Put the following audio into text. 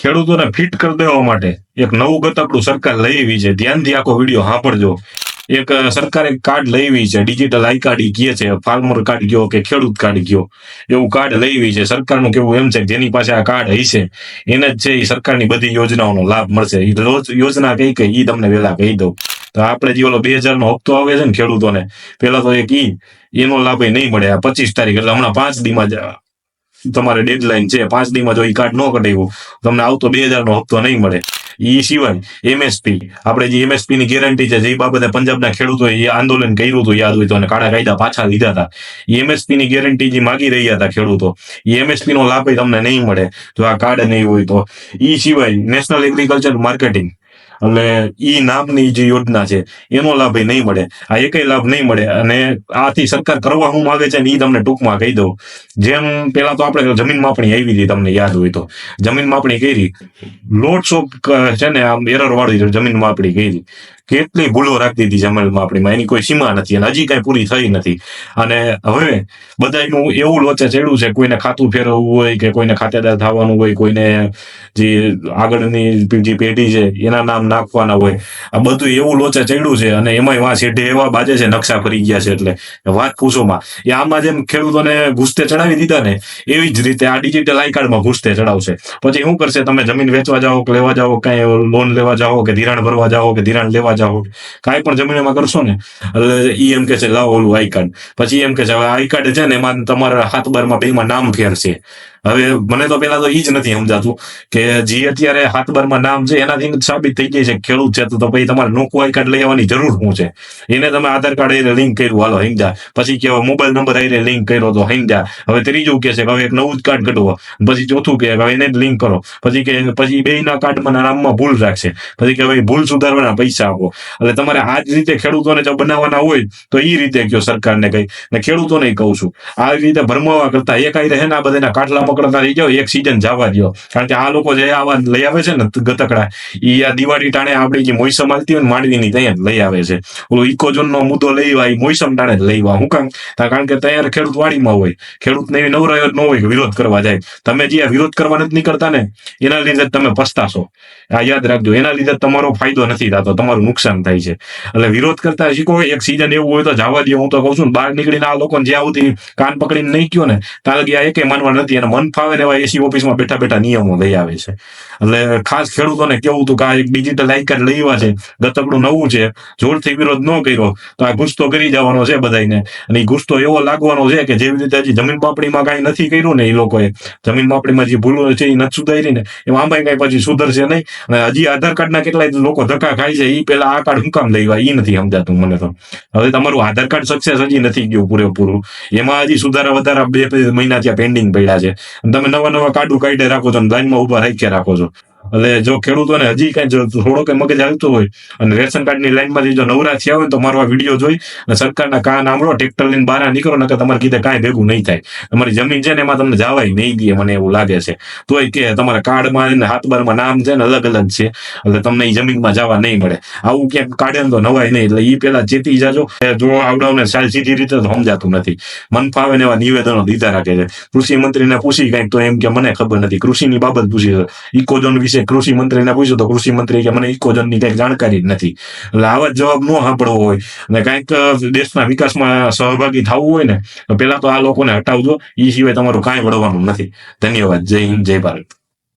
ખેડૂતોને ફિટ કરી દેવા માટે એક નવું ગતકડું સરકાર લઈ છે. ધ્યાનથી આખો વીડિયો સાંભળજો. એક સરકારે કાર્ડ લઈ છે. ડિજિટલ આઈ કાર્ડ કહે છે. ફાર્મર કાર્ડ ગયો કે ખેડૂત કાર્ડ ગયો? એવું કાર્ડ લઈ આવી છે. સરકારનું કેવું એમ છે જેની પાસે આ કાર્ડ હશે, એને જ છે એ સરકારની બધી યોજનાઓનો લાભ મળશે. એ યોજના કઈ કઈ ઈ તમને વેલા કહી દઉં. તો આપણે જે ઓલો બે હજારનો હપ્તો આવે છે ને ખેડૂતોને, પેલા તો એક ઈ, એનો લાભ નહીં મળે. આ પચીસ તારીખ એટલે હમણાં પાંચ દીમાં જ તમારે ડેડલાઈન છે પાંચ દીમાં જો ઈ કાર્ડ ન કઢાવ્યું, તમને આવતો બે હજાર નો હપ્તો નહીં મળે. ઈ સિવાય એમએસપી આપણે જે એમએસપી ની ગેરંટી છે, જે બાબતે પંજાબના ખેડૂતોએ એ આંદોલન કર્યું હતું, યાદ હોય તો, અને કાળા કાયદા પાછા લીધા હતા. એમએસપી ની ગેરંટી જે માગી રહ્યા હતા ખેડૂતો એ એમએસપી નો લાભ તમને નહીં મળે. જો આ કાર્ડ નહીં હોય તો, ઈ સિવાય નેશનલ એગ્રીકલ્ચર માર્કેટિંગ એટલે ઈ નામની જે યોજના છે, એનો લાભ નહીં મળે. આ એકેય લાભ નહીં મળે અને આથી સરકાર કરવા શું માંગે છે ને એ તમને ટૂંકમાં કહી દઉં. જેમ પેલા તો આપણે જમીન માપણી આવી હતી, તમને યાદ હોય તો. જમીન માપણી કરી. લોટ્સ ઓફ છે ને, આમ એરર વાળી જમીન માપણી કરી. કેટલી ભૂલો રાખતી હતી જમીન માપણીમાં. એની કોઈ સીમા નથી અને હજી કઈ પૂરી થઈ નથી. અને હવે બધાનું એવું લોચે ચડ્યું છે, કોઈને ખાતું ફેરવવું હોય કે કોઈને ખાતેદાર થવાનું હોય, કોઈને જે આગળની જે પેઢી છે, એના નામ નાખવાના હોય. આ બધું એવું લોચે ચડ્યું છે અને એમાંય વાં શેઠે એવા બાજે છે, નકશા ફરી ગયા છે એટલે. વાત પૂછોમાં એ આમાં જેમ ખેડૂતોને ઘૂસતે ચડાવી દીધા ને, એવી જ રીતે આ ડિજિટલ આઈ કાર્ડમાં ઘૂસતે ચડાવશે. પછી શું કરશે? તમે જમીન વેચવા જાઓ કે લેવા જાઓ? કઈ લોન લેવા જાઓ કે ધિરાણ ભરવા જાઓ કે ધિરાણ લેવા જાઓ? કાંઈ પણ જમીનમાં કરશો ને, એટલે ઈ એમ કે છે, લાવો ઓલું આઈ કાર્ડ પછી એમ કે છે આઈ કાર્ડ છે ને, એમાં તમારા હાથ બારમાં બેમાં નામ ફેરશે હવે મને તો પેલા તો એ જ નથી સમજાતું કે જે અત્યારે હાથ બારમાં નામ છે, એનાથી સાબિત થઈ જાય છે ખેડૂત છે, તો પછી તમારે નોકું આઈ કાર્ડ લઈ આવવાની જરૂર શું છે? એને તમે આધાર કાર્ડ એને લિંક કર્યું. હાલો હિંગજા પછી કે મોબાઈલ નંબર એને લિંક કર્યો તો હિંગજા હવે ત્રીજું કે છે હવે એક નવું જ કાર્ડ કઢવો. પછી ચોથું કે હવે એને જ લિંક કરો. પછી કે, પછી બેયના કાર્ડમાં નામમાં ભૂલ રાખશે. પછી કે ભાઈ ભૂલ સુધારવાના પૈસા આપો. એટલે તમારે આ જ રીતે ખેડૂતોને જો બનાવવાના હોય, તો એ રીતે કયો સરકારને કઈ. ને ખેડૂતોને કહું છું, આ રીતે ભરમાવા કરતા એક આઈ રહે આ બધાના કાટલા પકડતા રહી જાઓ, એક સીઝન જવા દો કારણ કે આ લોકો જે આવા લઈ આવે છે ને ગતકડા એ આ દિવાળી ટાણે આપણી જે મોસમ હાલતી હોય માંડવીની ત્યાં લઈ આવે છે. ઓલો ઇકોઝોન નો મુદ્દો લઈ આવે ઈ મોસમ ટાણે લઈ આવે હું કારણ કે તૈયાર ખેડૂત વાડીમાં હોય. ખેડૂતને એવી નવરાયો ન હોય વિરોધ કરવા જાય. તમે જે વિરોધ કરવા નથી નીકળતા ને, એના લીધે તમે પસ્તાશો. આ યાદ રાખજો, એના લીધે તમારો ફાયદો નથી થતો, તમારું નુકસાન થાય છે. એટલે વિરોધ કરતા શીખો, એક સીઝન એવું હોય તો જવા દે હું તો કહું છું, બહાર નીકળીને આ લોકોને જ્યાં સુધી કાન પકડીને નહીં ગયો ને, ત્યાં લગી એકે માનવા નથી. અને મન ફાવે ને એવા એસી ઓફિસમાં બેઠા બેઠા નિયમો લઈ આવે છે. એટલે ખાસ ખેડૂતોને કેવું હતું કે આ એક ડિજિટલ આઈ કાર્ડ લેવા છે. ગતકડું નવું છે. જોરથી વિરોધ ન કર્યો. તો આ ગુસ્તો કરી જવાનો છે બધાને અને એ ગુસ્તો એવો લાગવાનો છે કે જેવી રીતે હજી જમીન માપણીમાં કાંઈ નથી કર્યું ને એ લોકોએ. જમીન માપણીમાં જે ભૂલો છે એ નથી સુધારી ને. એમાં આમાંય કાંઈ પછી સુધરશે નહીં. અને હજી આધાર કાર્ડના કેટલાય લોકો ધક્કા ખાય છે એ પેલા આ કાર્ડ હું કામ લઈ એ નથી સમજાતું મને તો. હવે તમારું આધાર કાર્ડ સક્સેસ હજી નથી ગયું પૂરેપૂરું. એમાં હજી સુધારા વધારા બે મહિના ત્યાં પેન્ડિંગ પડ્યા છે. તમે નવા નવા કાર્ડું કાઢી રાખો છો લાઈનમાં ઊભા રાખી રાખો છો. એટલે જો ખેડૂતોને હજી કઈ થોડો કઈ મગજ આવતો હોય અને રેશન કાર્ડની લાઈનમાંથી જો નવરા થયા હોય તો મારો આ વીડિયો જોઈ અને સરકારના કાન આંભળો ટ્રેક્ટર લઈને બહાર નીકળો, નકર તમારે કીધે કાંઈ ભેગું નહીં થાય. તમારી જમીન છે ને એમાં તમને જવાય નહીં દે મને એવું લાગે છે. તોય કે તમારા કાર્ડમાં હાથબારમાં નામ છે ને અલગ અલગ છે. એટલે તમને એ જમીનમાં જવા નહીં મળે. આવું ક્યાંક કાઢે ને તો નવાય નહીં. એટલે એ પેલા ચેતી જાજો. જો આવડાવને સાલ સીધી રીતે સમજાતું નથી. મન ફાવે ને એવા નિવેદનો દીધા રાખે છે. કૃષિ મંત્રીને પૂછી કંઈક તો એમ કે મને ખબર નથી. કૃષિની બાબત પૂછી ઇકોઝોન વિશે કૃષિ મંત્રીને પૂછ્યું તો કૃષિ મંત્રી કે મને ઇકોઝોનની કંઈક જાણકારી નથી. એટલે આવા જવાબ ન સાંભળવો હોય. અને કંઈક દેશના વિકાસમાં સહભાગી થવું હોય ને, તો પેલા તો આ લોકોને હટાવજો. એ સિવાય તમારું કાંઈ વળવાનું નથી. ધન્યવાદ. જય હિન્દ, જય ભારત.